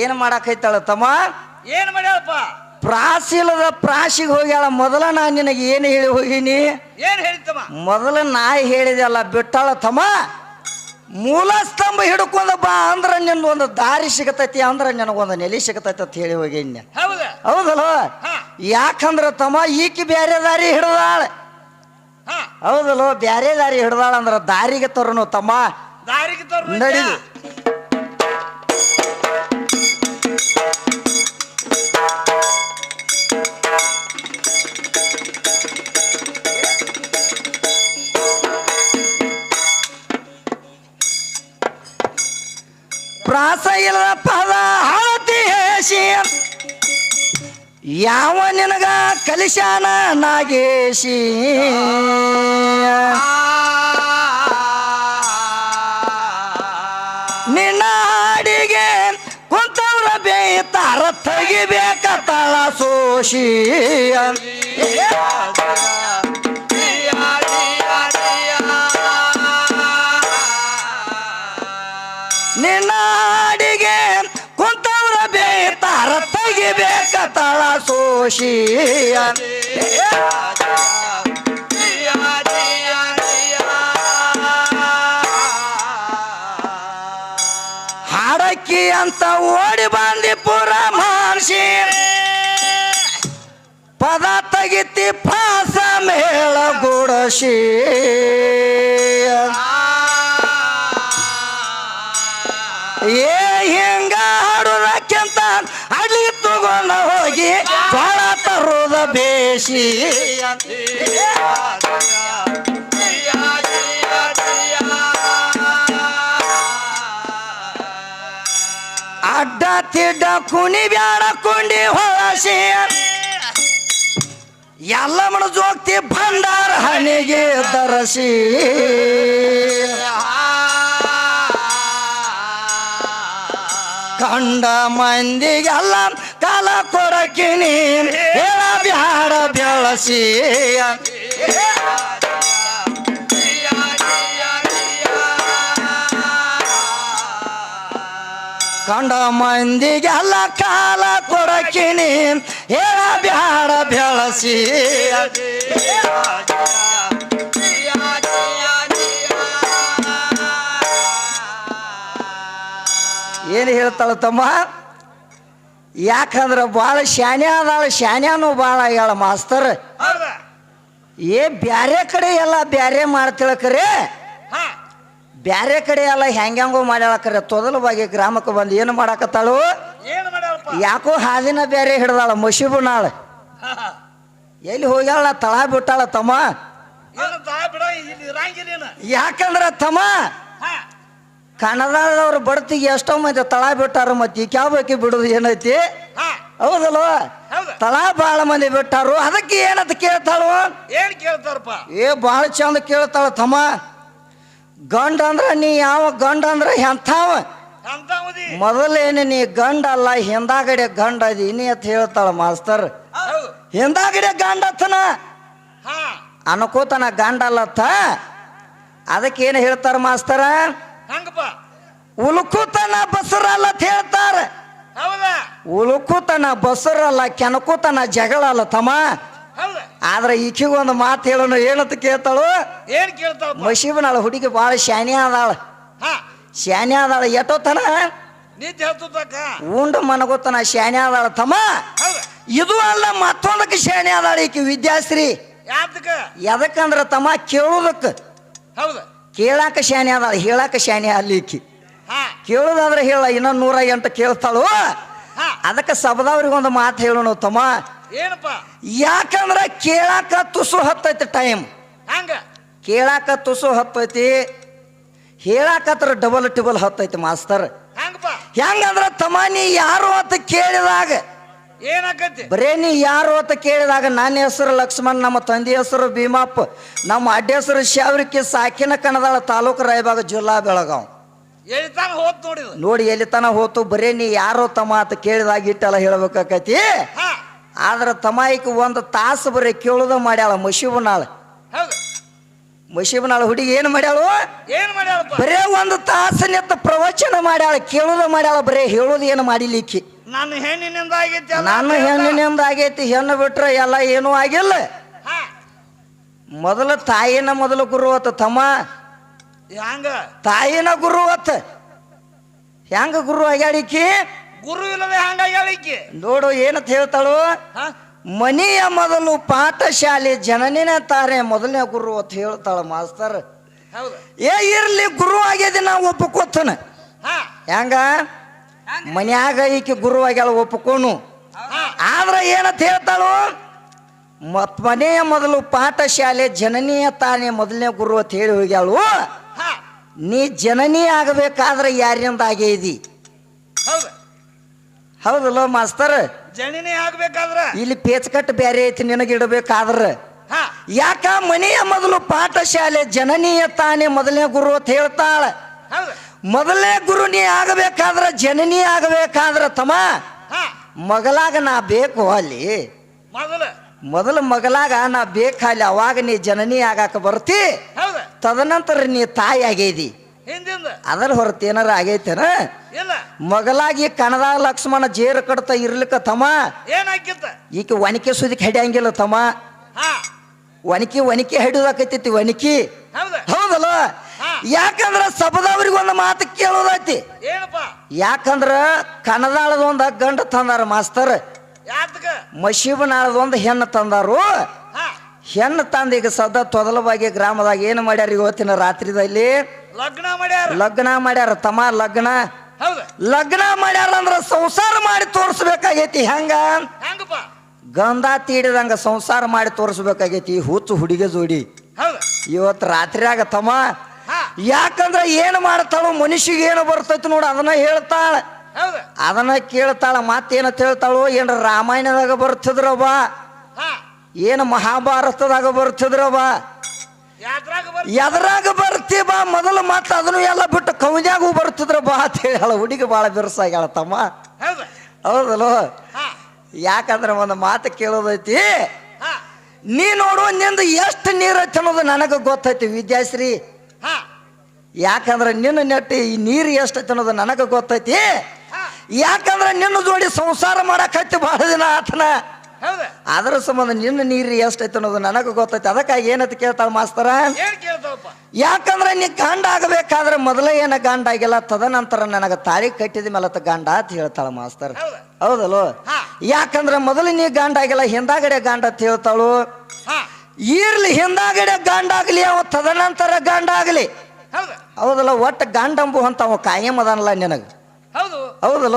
ಏನ್ ಮಾಡಾಕೈತಾಳ ತಮ್ಮ? ಏನು ಮಾಡ್ಯಾಳಪ್ಪ? ಪ್ರಾಸಿಲದ ಪ್ರಾಸಿಗೆ ಹೋಗ್ಯಾಳ. ಮೊದಲ ನಾ ನಿನಗೆ ಏನು ಹೇಳಿ ಹೋಗಿನಿ? ಏನು ಹೇಳಿತಮ್ಮ ಮೊದಲ ನಾ ಹೇಳಿದೆಲ್ಲ ಬಿಟ್ಟಾಳ ತಮ್ಮ? ಮೂಲ ಸ್ತಂಭ ಹಿಡ್ಕೊಂಡ ಬಾ ಅಂದ್ರೆ ನಿನ್ನ ಒಂದು ದಾರಿ ಸಿಗತೈತಿ ಅಂದ್ರೆ ನಿನಗೊಂದು ನೆಲೆ ಸಿಗತೈತಿ ಅಂತ ಹೇಳಿ ಹೋಗಿನಿ. ಹೌದ? ಹೌದಲ್ಲ? ಯಾಕಂದ್ರೆ ತಮ್ಮ ಈಕಿ ಬೇರೆ ದಾರಿ ಹಿಡ್ದಾಳ. ಹೌದಲ್ಲ? ಬ್ಯಾರೆ ದಾರಿ ಹಿಡ್ದಾಳ ಅಂದ್ರೆ ದಾರಿಗೆ ತರುನು ತಮ್ಮ. ದಾರಿಗೆ ತರ ನಡಿ ಪ್ರಾಸ ಇಲ್ಲದ ಪದ ಹಳತಿ ಯಾವ ನಿನಗ ಕಲಿಶಾನ ನಾಗೇಶಿ ನಿನ್ನ ಹಾಡಿಗೆ ಕುಂತವ್ರ ಬೇಯ್ತಾರ ತಗಿಬೇಕ ತಳ ಸೋಶಿ ತೆಗಿಬೇಕ ತಳ ಸೋಶಿ ಹಾಡಕ್ಕಿ ಅಂತ ಓಡಿ ಬಂದಿ ಪುರ ಮಾನ್ಸಿ ಪದ ತೆಗಿತಿ ಪಾಸ ಮೇಳ ಗುಡಸಿ ಏ ಹಿಂಗ ಹಾಡುದಕ್ಕಿಂತ ಅಲ್ಲಿ ತಗೊಂಡ ಹೋಗಿ ಜೋಳ ತರೋದ ಬೇಸಿ ಅಡ್ಡ ತಿಡ್ಡ ಕುಣಿ ಬ್ಯಾಡ ಕುಂಡಿ ಹೊಳಸಿ. ಎಲ್ಲ ಮಣ ಜೋಗ್ತಿ ಭಂಡಾರ ಹನಿಗೆ ದರಸಿ. ಕಂಡ ಮಂದಿಗೆಲ್ಲ ಕಾಲ ಕೊಡಕಿನಿ ಹೇಳ ಬ್ಯಾಡ ಬೆಳಸಿ. ಕಂಡ ಮಂದಿಗೆಲ್ಲ ಕಾಲ ಕೊಡಕಿನಿ ಹೇಳ ಬಿಹಾರ ಬೆಳಸಿ. ಏನು ಹೇಳ್ತಾಳ ತಮ್ಮ? ಯಾಕಂದ್ರೆ ಭಾಳ ಶಾನೆ ಅದಾಳ ಶಾನ್ಯಾನು ಭಾಳ ಆಗ್ಯಾಳ ಮಾಸ್ತರ್. ಏ ಬ್ಯಾರೆ ಕಡೆ ಎಲ್ಲ ಬ್ಯಾರೆ ಮಾಡ್ತಿಳಕ್ರೆ? ಬ್ಯಾರೆ ಕಡೆ ಎಲ್ಲ ಹೆಂಗ್ಯಾಂಗೋ ಮಾಡ್ಯಾಳಕ್ರೆ? ತೊದಲು ತೊದಲ ಬಾಗಿ ಗ್ರಾಮಕ್ಕೆ ಬಂದು ಏನು ಮಾಡಾಕತ್ತಾಳು? ಯಾಕೋ ಹಾದಿನ ಬ್ಯಾರೆ ಹಿಡ್ದಾಳ ಮಶಿಬುನಾಳ ಹಾ. ಎಲ್ಲಿ ಹೋಗ್ಯಾಳ? ತಳ ಬಿಟ್ಟಾಳ ತಮ್ಮ. ಯಾಕಂದ್ರ ತಮ್ಮ? ಕನ್ನಡದವ್ರ ಬಡ್ತಿಗೆ ಎಷ್ಟೋ ಮಂದಿ ತಳ ಬಿಟ್ಟಾರ ಮತ್ತೆ ಈ ಕ್ಯಾಬಕ್ಕೆ ಬೇಕಿ ಬಿಡುದು ಏನೈತಿ? ಹೌದಲ್ವ ಹೌದ. ತಳ ಭಾಳ ಮಂದಿ ಬಿಟ್ಟಾರು. ಅದಕ್ಕೆ ಏನಂತ ಕೇಳ್ತಾಳು? ಏನ್ ಕೇಳ್ತಾರಪ್ಪ? ಏ ಬಹಳ ಚಂದ ಕೇಳ್ತಾಳ ತಮ್ಮ. ಗಂಡ ಅಂದ್ರ ನೀ ಯಾವ ಗಂಡ ಅಂದ್ರ ಎಂಥವ? ಮೊದಲೇನೆ ನೀ ಗಂಡ ಅಲ್ಲ ಹಿಂದಾಗಡೆ ಗಂಡ ಅದೀನಿ ಅಂತ ಹೇಳ್ತಾಳ ಮಾಸ್ತರ್. ಹೌದು. ಹಿಂದಾಗಡೆ ಗಂಡ ಅತ್ತನ? ಅನ್ಕೋತನ ಗಂಡ ಅಲ್ಲತ್ತ? ಅದಕ್ಕೆ ಏನು ಹೇಳ್ತಾರ ಮಾಸ್ತರ? ಹಂಗಪ್ಪ. ಉಲ್ಕುತನ ಬಸರಲ್ಲ ಅಂತ ಹೇಳ್ತಾರೆ. ಹೌದಾ? ಉಲುಕುತನ ಬಸರಲ್ಲ ಕೆನಕುತನ ಜಗಳ ಅಲ್ಲ ತಮ್ಮ ಆದ್ರೆ ಆದ್ರೆ ಒಂದು ಮಾತು ಹೇಳೋಣ ಏನಂತ ಕೇಳ್ತಾಳು? ಏನ್ ಕೇಳ್ತಾವ ಮಶೀಬನಾಳ ಹುಡುಗಿ ಭಾಳ ಶಾನೆ ಅದಾಳ ಹಾ. ಶಾನ್ಯ ಅದಾಳ ಎಟೋತನ ನಿಂತ ಹೇಳ್ತಕ್ಕ ಉಂಡ ಮನಗೋತನ ಶಾನೆ ಅದಾಳ ತಮ್ಮ. ಇದು ಅಲ್ಲ ಮತ್ತೊಂದಕ್ಕೆ ಶಾನೆ ಅದಾಳ ಈಕಿ ವಿದ್ಯಾಶ್ರೀ. ಯಾತಕ್ಕ ಎದಕ್ಕಂದ್ರ ತಮ್ಮ ಕೇಳುದಕ್ಕ. ಹೌದ? ಕೇಳಾಕ ಶಾನೆ ಅದಾಳ ಹೇಳಾಕ ಶಾನೆ ಅಲ್ಲಿ ಈಕಿ ಕೇಳೋದಾದ್ರೆ ಹೇಳ ಇನ್ನೊಂದು ನೂರ ಎಂಟು ಕೇಳ್ತಾಳು ಅದಕ್ಕೆ ಸಬದವ್ರಿಗೆ ಒಂದು ಮಾತು ಹೇಳೋಣ ತಮ್ಮ ಏನಪ್ಪ? ಯಾಕಂದ್ರ ಕೇಳಾಕ ತುಸು ಹತ್ತೈತಿ ಟೈಮ್ ಹಂಗ? ಕೇಳಾಕ ತುಸು ಹತ್ತೈತಿ ಹೇಳಾಕತ್ರ ಡಬಲ್ ಟಿಬಲ್ ಹತ್ತೈತಿ ಮಾಸ್ತರ್. ಹೆಂಗಂದ್ರ ತಮ್ಮ ನೀ ಯಾರು ಅಂತ ಕೇಳಿದಾಗ ಏನಾಕತಿ ಬರೇ ನೀ ಯಾರು ಅಂತ ಕೇಳಿದಾಗ ನನ್ನ ಹೆಸರು ಲಕ್ಷ್ಮಣ್ ನಮ್ಮ ತಂದೆ ಹೆಸರು ಭೀಮಪ್ಪ ನಮ್ಮ ಅಡ್ಡ ಹೆಸರು ಶಾವರಿಕೆ ಸಾಕಿನ ಕಣದಾಳ ತಾಲೂಕು ರಾಯಬಾಗ ಜಿಲ್ಲಾ ಬೆಳಗಾವ್. ಎಳಿತಾನ ಹೋತ್ ನೋಡಿದ? ನೋಡಿ ಎಲ್ಲಿ ತನ ಹೋತು ಬರೇ ನೀ ಯಾರೋ ತಮ್ಮ ಅಂತ ಕೇಳಿದಾಗ ಇಟ್ಟೆಲ್ಲ ಹೇಳ್ಬೇಕಾಕತಿ. ಹಾ. ಆದ್ರೆ ತಮಾಯಿಕ ಒಂದು ತಾಸು ಬರೀ ಕೇಳುದ ಮಾಡ್ಯಾಳ ಮಶಿಬನಾಳ. ಹೌದು. ಮಶೀಬನಾಳ ಹುಡುಗಿ ಏನು ಮಾಡ್ಯಾಳು? ಏನ್ ಮಾಡ್ಯಾಳಪ್ಪ? ಬರೇ ಒಂದು ತಾಸನಿತ್ತ ಪ್ರವಚನ ಮಾಡ್ಯಾಳ ಕೇಳುದ ಮಾಡ್ಯಾಳ ಬರೇ ಹೇಳೋದು ಏನು ಮಾಡಿಲಿಕ್ಕಿ. ನನ್ನ ಹೆಣ್ಣಿನಿಂದ ಆಗೈತಿ ಅಲ್ಲ ನಾನು ಹೆಣ್ಣಿನಿಂದ ಆಗೈತಿ ಹೆಣ್ಣು ಬಿಟ್ರೆ ಎಲ್ಲ ಏನೂ ಆಗಿಲ್ಲ. ಹಾ. ಮೊದಲು ತಾಯಿನ ಮೊದಲು ಗುರು ಆತ ತಮ್ಮ. ಹ್ಯಾಂಗ ತಾಯಿನ ಗುರು ಆತ. ಹೆಂಗ ಗುರು ಆಗ್ಯಾಡಿಕಿ ಗುರು ಇಲ್ಲದೆ ಹ್ಯಾಂಗ ಹೇಳಿಕಿ ನೋಡು ಏನಂತ ಹೇಳ್ತಾಳು? ಹಾ. ಮನೆಯ ಮೊದಲು ಪಾಠಶಾಲೆ ಜನನಿನ ತಾರೆ ಮೊದಲನೇ ಗುರು ಅಂತ ಹೇಳ್ತಾಳ ಮಾಸ್ತರ್. ಹೌದು. ಏ ಇರ್ಲಿ ಗುರು ಆಗ್ಯದ ನಾ ಒಪ್ಪಕೋತನ ಹಾ. ಹೆಂಗ? ಮನ್ಯಾಗ ಈಕೆ ಗುರು ಆಗ್ಯಾಳ ಆದ್ರೆ ಏನಂತ ಹೇಳ್ತಾಳು? ಮತ್ ಮನೆಯ ಮೊದಲು ಪಾಠಶಾಲೆ ಜನನಿಯ ತಾನೇ ಮೊದಲನೇ ಗುರು ಅಂತ ಹೇಳಿ ಹೋಗ್ಯಾಳು. ನೀ ಜನನಿ ಆಗಬೇಕಾದ್ರೆ ಯಾರಿಂದ ಆಗೇ ಇದಿ? ಹೌದು. ಹೌದಲ್ಲ ಮಾಸ್ತರ್? ಜನನಿ ಆಗ್ಬೇಕಾದ್ರೆ. ಇಲ್ಲಿ ಪೇಚಕಟ್ಟು ಬೇರೆ ಐತಿ ನಿನಗೆ ಇಡಬೇಕಾದ್ರ. ಹಾ. ಯಾಕ ಮನೆಯ ಮೊದಲು ಪಾಠಶಾಲೆ ಜನನೀಯ ತಾನೇ ಮೊದಲನೇ ಗುರು ಅಂತ ಹೇಳ್ತಾಳ? ಗುರುನಿ ಗುರು ನೀ ಆಗಬೇಕಾದ್ರ ಜನನಿ ಆಗಬೇಕಾದ್ರ ತಮ್ಮ ಹಾ. ಮಗಲಾಗ ನಾ ಬೇಕು ಅಲ್ಲಿ. ಮೊದಲು. ಮೊದಲ ಮಗಲಾಗ ನಾ ಬೇಕಲ್ಲಿ ಅವಾಗ ನೀ ಜನನಿ ಆಗಾಕ ಬರ್ತಿ. ತದನಂತರ ನೀ ತಾಯಿ ಆಗೈದಿ. ಅದರ ಹೊರತು ಏನಾರ ಆಗೈತೇನ? ಮಗಲಾಗಿ ಕಣದ ಲಕ್ಷ್ಮಣ ಜೇರು ಕಡತ ಇರ್ಲಿಕ್ಕ ತಮ್ಮ ಈಕೆ ಒನಕೆ ಸುದಿಕ್ ಹಿಡಿಯಂಗಿಲ್ಲ ತಮ್ಮ ಒನಕಿ ಒನಕಿ ಹಿಡಿದಾಕೈತಿ ಒನಕಿ ಹೌದು. ಹೌದಲ್ಲ. ಯಾಕಂದ್ರ ಸಬದವ್ರಿಗೆ ಒಂದು ಮಾತು ಕೇಳೋದೈತಿ. ಯಾಕಂದ್ರ ಕನದಾಳದೊಂದ ಒಂದು ಗಂಡ ತಂದಾರ ಮಾಸ್ತರ್. ಮಶೀಬನಾಳದೊಂದು ಹೆಣ್ಣು ತಂದಾರು. ಹೆಣ್ಣು ತಂದ ಈಗ ಸದ ತೊದಲವಾಗಿ ಗ್ರಾಮದಾಗ ಏನು ಮಾಡ್ಯಾರ ಇವತ್ತಿನ ರಾತ್ರಿದಲ್ಲಿ? ಲಗ್ನ ಮಾಡ್ಯಾರ. ಲಗ್ನ ಮಾಡ್ಯಾರ ತಮ್ಮ ಲಗ್ನ. ಲಗ್ನ ಮಾಡ್ಯಾರ ಅಂದ್ರ ಸಂಸಾರ ಮಾಡಿ ತೋರಿಸ್ಬೇಕಾಗೈತಿ. ಹೆಂಗ? ಹೆಂಗಪ್ಪ? ಗಂಧ ತೀಡಿದಂಗ ಸಂಸಾರ ಮಾಡಿ ತೋರಿಸ್ಬೇಕಾಗೈತಿ. ಹುಚ್ಚು ಹುಡುಗಿ ಜೋಡಿ. ಇವತ್ತು ರಾತ್ರಿಯಾಗ ತಮ್ಮ ಯಾಕಂದ್ರ ಏನು ಮಾಡ್ತಾಳು ಮನುಷ್ಯಗೆ ಏನು ಬರ್ತೈತಿ ನೋಡು ಅದನ್ನ ಹೇಳ್ತಾಳ. ಅದನ್ನ ಕೇಳ್ತಾಳ ಮತ್ತೇನಂತ ಹೇಳ್ತಾಳು ಏನ್ರ ರಾಮಾಯಣದಾಗ ಬರ್ತಿದ್ರವ ಏನು ಮಹಾಭಾರತದಾಗ ಬರ್ತಿದ್ರವ ಎದ್ರಾಗ ಬರ್ತಿ? ಬಾ ಮೊದಲು ಮತ್ತೆ ಅದನ್ನು ಎಲ್ಲ ಬಿಟ್ಟು ಕವಿನ್ಯಾಗೂ ಬರ್ತದ್ರ ಬಾ ಅಂತ ಹೇಳ ಹುಡುಗಿ ಭಾಳ ಬಿರ್ಸಾಗ್ಯಾಳ ತಮ್ಮ. ಹೌದು. ಹೌದಲ್ಲೋ? ಯಾಕಂದ್ರೆ ಒಂದು ಮಾತು ಕೇಳೋದೈತಿ? ನೀ ನೋಡು ನಿಂದು ಎಷ್ಟು ನೀರು ಅನ್ನೋದು ನನಗೆ ಗೊತ್ತೈತಿ ವಿದ್ಯಾಶ್ರೀ. ಯಾಕಂದ್ರೆ ನಿನ್ನ ನೆಟ್ಟಿ ಈ ನೀರು ಎಷ್ಟೈತೆ ಅನ್ನೋದು ನನಗೆ ಗೊತ್ತೈತಿ. ಯಾಕಂದ್ರೆ ನಿನ್ನ ಜೋಡಿ ಸಂಸಾರ ಮಾಡಕತ್ತಿ ಬಹಳ ದಿನ ಆತನ. ಅದರ ಸಂಬಂಧ ನಿನ್ನ ನೀರು ಎಷ್ಟೈತೆ ಅನ್ನೋದು ನನಗೆ ಗೊತ್ತೈತಿ. ಅದಕ್ಕಾಗಿ ಏನಂತ ಕೇಳ್ತಾಳ ಮಾಸ್ತರ? ಯಾಕಂದ್ರೆ ನೀ ಗಂಡ ಆಗಬೇಕಾದ್ರೆ ಮೊದಲೇ ಏನ ಗಂಡ ಆಗಿಲ್ಲ ತದನಂತರ ನನಗೆ ತಾಳಿ ಕಟ್ಟಿದ ಮೇಲೆ ತ ಗಂಡ ಅಂತ ಹೇಳ್ತಾಳ ಮಾಸ್ತರ್. ಹೌದು. ಹೌದಲ್ಲೋ? ಯಾಕಂದ್ರೆ ಮೊದಲು ನೀ ಗಂಡ ಆಗಿಲ್ಲ ಹಿಂದಾಗಡೆ ಗಂಡ ಅಂತ ಹೇಳ್ತಾಳು. ಇರ್ಲಿ ಹಿಂದಾಗಡೆ ಗಂಡ ಆಗಲಿ ಅವ ತದನಂತರ ಗಂಡ ಆಗಲಿ. ಹೌದು. ಹೌದಲ್ಲ ಒಟ್ಟು ಗಾಂಡಂಬು ಅಂತ ಅವ ಕಾಯಂ ಅದಾನಲ್ಲ ನಿನಗೆ. ಹೌದು. ಹೌದಲ್ಲ?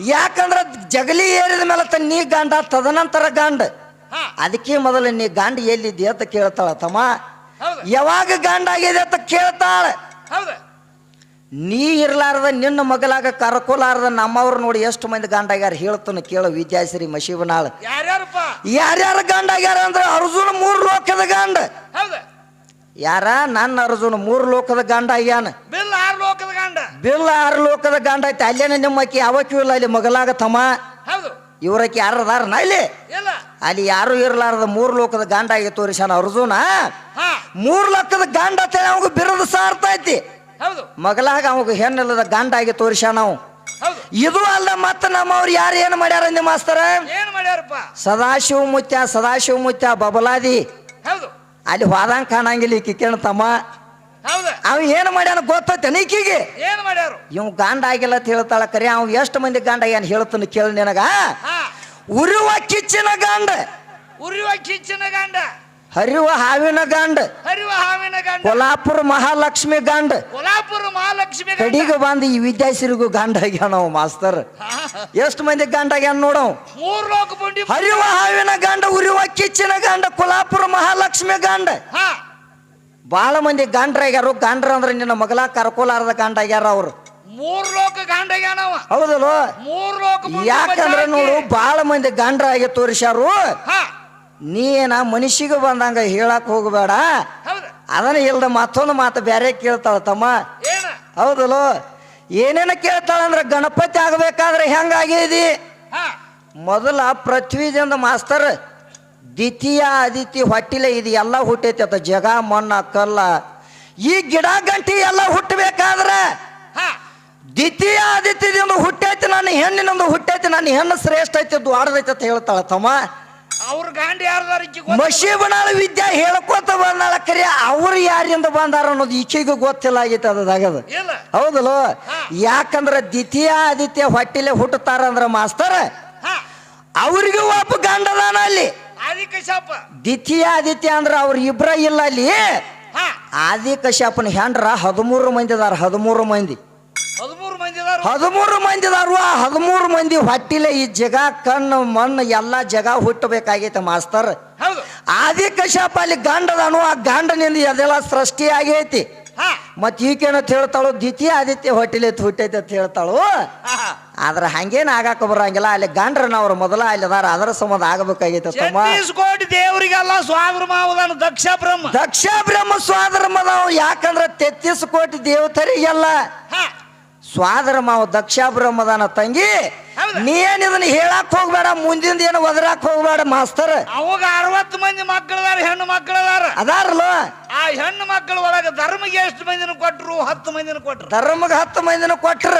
ಯಾಕಂದ್ರೆ ಜಗಲಿ ಏರಿದ ಮೇಲೆ ತ ನೀ ಗಂಡ ತದನಂತರ ಗಂಡ. ಅದಕ್ಕೆ ಮೊದಲು ನೀ ಗಂಡ ಎಲ್ಲಿದ್ದಿ ಅಂತ ಕೇಳ್ತಾಳ ತಮ್ಮ. ಯಾವಾಗ ಗಂಡ ಆಗಿದೆ ಅಂತ ಕೇಳ್ತಾಳೆ. ಹೌದು. ನೀ ಇರ್ಲಾರ್ದ ನಿನ್ನ ಮಗಲಾಗ ಕರ್ಕೊಲಾರ್ದ ನಮ್ಮವ್ರು ನೋಡಿ ಎಷ್ಟು ಮಂದಿ ಗಂಡ ಆಗ್ಯಾರ ಹೇಳ್ತಾನೆ ಕೇಳು ವಿದ್ಯಾಶ್ರೀ ಮಶೀಬನಾಳ. ಯಾರ್ಯಾರ ಗಂಡ ಆಗ್ಯಾರ ಅಂದ್ರೆ ಅರ್ಜುನ ಮೂರು ಲೋಕದ ಗಂಡ. ಯಾರ? ನನ್ನ ಅರ್ಜುನ ಮೂರು ಲೋಕದ ಗಂಡ ಅಯ್ಯಾನ ಬಿಲ್ ಆರು ಲೋಕದ ಗಂಡ. ಬಿಲ್ ಆರು ಲೋಕದ ಗಂಡ ಐತೆ. ಅಲ್ಲೇನೆ ನಿಮ್ಮಕ್ಕಿ ಯಾವಕ್ಕೂ ಇಲ್ಲ ಅಲ್ಲಿ ಮಗಲಾಗ ತಮ್ಮ. ಹೌದು. ಇವ್ರಕ್ಕೆ ಯಾರು ಅದಾರನ ಇಲ್ಲಿ ಇಲ್ಲ. ಅಲ್ಲಿ ಯಾರು ಇರಲಾರದು ಮೂರು ಲೋಕದ ಗಂಡ ಆಗಿ ತೋರಿಸ್ಯಾನ ಅರ್ಜುನ. ಮೂರು ಲೋಕದ ಗಂಡ ಅಂತ ಅವಾಗ ಸಾರ್ಥ ಐತಿ. ಹೌದು. ಮಗಲಾಗ ಅವಾಗ ಹೆಣ್ಣಿಲ್ಲದ ಗಂಡ ಆಗಿ ತೋರಿಸ್ಯಾನ ನಾವು ಹೌದು. ಇದು ಅಲ್ಲ ಮತ್ತೆ ನಮ್ಮವ್ರು ಯಾರು ಏನು ಮಾಡ್ಯಾರ ನಿಮ್ಮ ಮಾಸ್ತರ? ಏನ್ ಮಾಡ್ಯಾರಪ್ಪ? ಸದಾಶಿವ ಮುತ್ಯ ಸದಾಶಿವ ಮುತ್ಯ ಬಬಲಾದಿ. ಅಲ್ಲಿ ಹೋದಂಗ ಕಾಣಂಗಿಲ್ಲ ಈಕಿ ತಮ್ಮ. ಹೌದು. ಅವ ಏನು ಮಾಡ್ಯಾನ ಗೊತ್ತೈತೆ ಈಕಿಗೆ ಏನ್ ಮಾಡ್ಯಾರು? ಇವ್ ಗಂಡ ಆಗಿಲ್ಲ ಅಂತ ಹೇಳ್ತಾಳ ಕರೆ ಅವ್ ಎಷ್ಟು ಮಂದಿ ಗಂಡ ಏನ್ ಹೇಳ್ತಾನೆ ಕೇಳಿ ನಿನಗ. ಉರುವ ಉರಿವ ಕಿಚ್ಚಿನ ಗಂಡ. ಉರಿಯುವ ಕಿಚ್ಚಿನ ಗಂಡ. ಹರಿವ ಹಾವಿನ ಗಂಡ. ಹರಿವ ಹಾವಿನ ಗಂಡ. ಕೊಲ್ಲಾಪುರ ಮಹಾಲಕ್ಷ್ಮಿ ಗಂಡ. ಕೊಲ್ಲಾಪುರ ಮಹಾಲಕ್ಷ್ಮಿ ಗಂಡ. ಕಡಿಗೆ ಬಂದು ಈ ವಿದ್ಯಾಸಿರಿಗೂ ಗಂಡ ಆಗ್ಯಾನ ಮಾಸ್ತರ್. ಎಷ್ಟು ಮಂದಿ ಗಂಡ ಆಗ್ಯಾನ ನೋಡವ್ ಮೂರು ಲೋಕ ಹರಿವ ಹಾವಿನ ಗಂಡ ಉರಿವ ಕಿಚ್ಚಿನ ಗಂಡ ಕೊಲ್ಲಾಪುರ ಮಹಾಲಕ್ಷ್ಮಿ ಗಂಡ. ಬಹಳ ಮಂದಿ ಗಂಡ್ರಾಗ್ಯಾರು ಗಂಡ್ರ ಅಂದ್ರೆ ನಿನ್ನ ಮಗಲ ಕರ್ಕೋಲಾರದ ಗಂಡ ಆಗ್ಯಾರ ಅವ್ರು. ಮೂರು ಲೋಕ ಗಂಡಗ್ಯಾನವ ಹೌದಲ್ವ ಮೂರು ಲೋಕ ಯಾಕಂದ್ರೆ ನೋಡು ಬಹಳ ಮಂದಿ ಗಂಡ್ರಾಗಿ ತೋರಿಸ್ಯಾರು. ಹಾ ನೀ ಏನ ಮನುಷ್ಯಗೆ ಬಂದಂಗ ಹೇಳಕ್ ಹೋಗಬೇಡ. ಅದನ್ನ ಇಲ್ದ ಮತ್ತೊಂದು ಮಾತು ಬೇರೆ ಕೇಳ್ತಾಳ ತಮ್ಮ. ಹೌದಲ್ಲೋ? ಏನೇನ ಕೇಳ್ತಾಳಂದ್ರ ಗಣಪತಿ ಆಗಬೇಕಾದ್ರೆ ಹೆಂಗಾಗಿದಿ? ಮೊದಲ ಪೃಥ್ವಿದಿಂದ ಮಾಸ್ತರ್ ದ್ವಿತೀಯ ಅದಿತಿ ಹೊಟ್ಟಿಲೆ ಇದು ಎಲ್ಲ ಹುಟ್ಟೈತಿ ಅಥವಾ ಜಗ ಮಣ್ಣ ಕಲ್ಲ. ಈ ಗಿಡ ಗಂಟಿ ಎಲ್ಲ ಹುಟ್ಟಬೇಕಾದ್ರೆ ದ್ವಿತೀಯ ಆದಿತ್ಯದಿಂದ ಹುಟ್ಟೈತಿ ನನ್ನ ಹೆಣ್ಣಿನೊಂದು ಹುಟ್ಟೈತಿ ನನ್ನ ಹೆಣ್ಣು ಶ್ರೇಷ್ಠ ಐತಿ ದ್ವಾಡದೈತಿ ಅಂತ ಹೇಳ್ತಾಳ ತಮ್ಮ. ಅವ್ರ ಗಾಂಡಿ ಯಾರ್ದಾರ ಈಕಿ ಮಸಿ ಬಣಾಳ ವಿದ್ಯಾ ಹೇಳ್ಕೊತ ಬಂದಾಳ ಕರಿ ಅವ್ರು ಯಾರಿಂದ ಬಂದಾರ ಅನ್ನೋದು ಈಚೆಗೂ ಗೊತ್ತಿಲ್ಲ ಆಗೈತೆ ಅದಾಗದ ಇಲ್ಲ. ಹೌದಲ್ಲ. ಯಾಕಂದ್ರ ದ್ವಿತೀಯ ಆದಿತ್ಯ ಹೊಟ್ಟಿಲೆ ಹುಟ್ಟುತ್ತಾರ ಅಂದ್ರ ಮಾಸ್ತರ್ ಅವ್ರಿಗೆ ಒಬ್ಬ ಗಂಡದಾನ ಅಲ್ಲಿ. ದ್ವಿತೀಯ ಆದಿತ್ಯ ಅಂದ್ರ ಅವ್ರ ಇಬ್ರ ಇಲ್ಲ ಅಲ್ಲಿ. ಆದಿ ಕಶ್ಯಪನ ಹೆಂಡ್ರ ಹದಿಮೂರು ಮಂದಿ ಅದಾರ ಹದಿಮೂರು ಮಂದಿ. ಹದಿಮೂರು ಮಂದಿ ಅದಾರು. ಹದಿಮೂರು ಮಂದಿ ಅದಾರು. ಆ ಹದಿಮೂರು ಮಂದಿ ಹೊಟ್ಟಿಲೆ ಈ ಜಗ ಕಣ್ಣು ಮಣ್ಣು ಎಲ್ಲ ಜಗ ಹುಟ್ಟಬೇಕಾಗೈತೆ ಮಾಸ್ತರ್. ಹೌದು. ಆದಿ ಕಶ್ಯಪ ಅಲ್ಲಿ ಗಂಡದಾನು ಆ ಗಂಡನಿಂದ ಅದೆಲ್ಲ ಸೃಷ್ಟಿ ಆಗೈತಿ. ಹಾ. ಮತ್ ಈಕೇನ ಹೇಳ್ತಾಳು ದ್ವಿತೀಯ ಆದಿತ್ಯ ಹೊಟ್ಟಿಲೆ ಹುಟ್ಟೈತೆ ಅಂತ ಹೇಳ್ತಾಳು? ಆದ್ರೆ ಹಂಗೇನು ಆಗಾಕ ಬರಂಗಿಲ್ಲ. ಅಲ್ಲಿ ಗಂಡ್ರನವ್ರು ಮೊದಲ ಅಲ್ಲಿ ಅದಾರ. ಅದರ ಸಂಬಂಧ ಆಗಬೇಕಾಗೈತೆ ತಮ್ಮ. ಕೋಟಿ ದೇವರಿಗೆಲ್ಲ ಸ್ವಾದ್ರ ಮಾವದಾನ ದಕ್ಷ ಬ್ರಹ್ಮ. ದಕ್ಷ ಬ್ರಹ್ಮ ಸ್ವಾದರ ಯಾಕಂದ್ರೆ ತೆತ್ತಿಸ್ ಕೋಟಿ ದೇವತರಿಗೆಲ್ಲ ಸ್ವಾದರ ಮಾವ ದಕ್ಷ ಬ್ರಹ್ಮದಾನ ತಂಗಿ? ನೀ ಏನ್ ಇದನ್ನ ಹೇಳಕ್ ಹೋಗ್ಬೇಡ ಮುಂದಿಂದ ಏನು ಒದರಾಕ್ ಹೋಗ್ಬೇಡ ಮಾಸ್ತರ್. ಅವಾಗ ಅರವತ್ತು ಮಂದಿ ಮಕ್ಕಳದಾರ ಹೆಣ್ಣು ಮಕ್ಕಳದಾರ. ಅದಾರಲ್ಲ. ಆ ಹೆಣ್ಣು ಮಕ್ಕಳ ಒಳಗ ಧರ್ಮಗೆ ಎಷ್ಟು ಮಂದಿನ ಕೊಟ್ರು? ಹತ್ತು ಮಂದಿನ ಕೊಟ್ರು. ಧರ್ಮಗ ಹತ್ತು ಮಂದಿನ ಕೊಟ್ರ.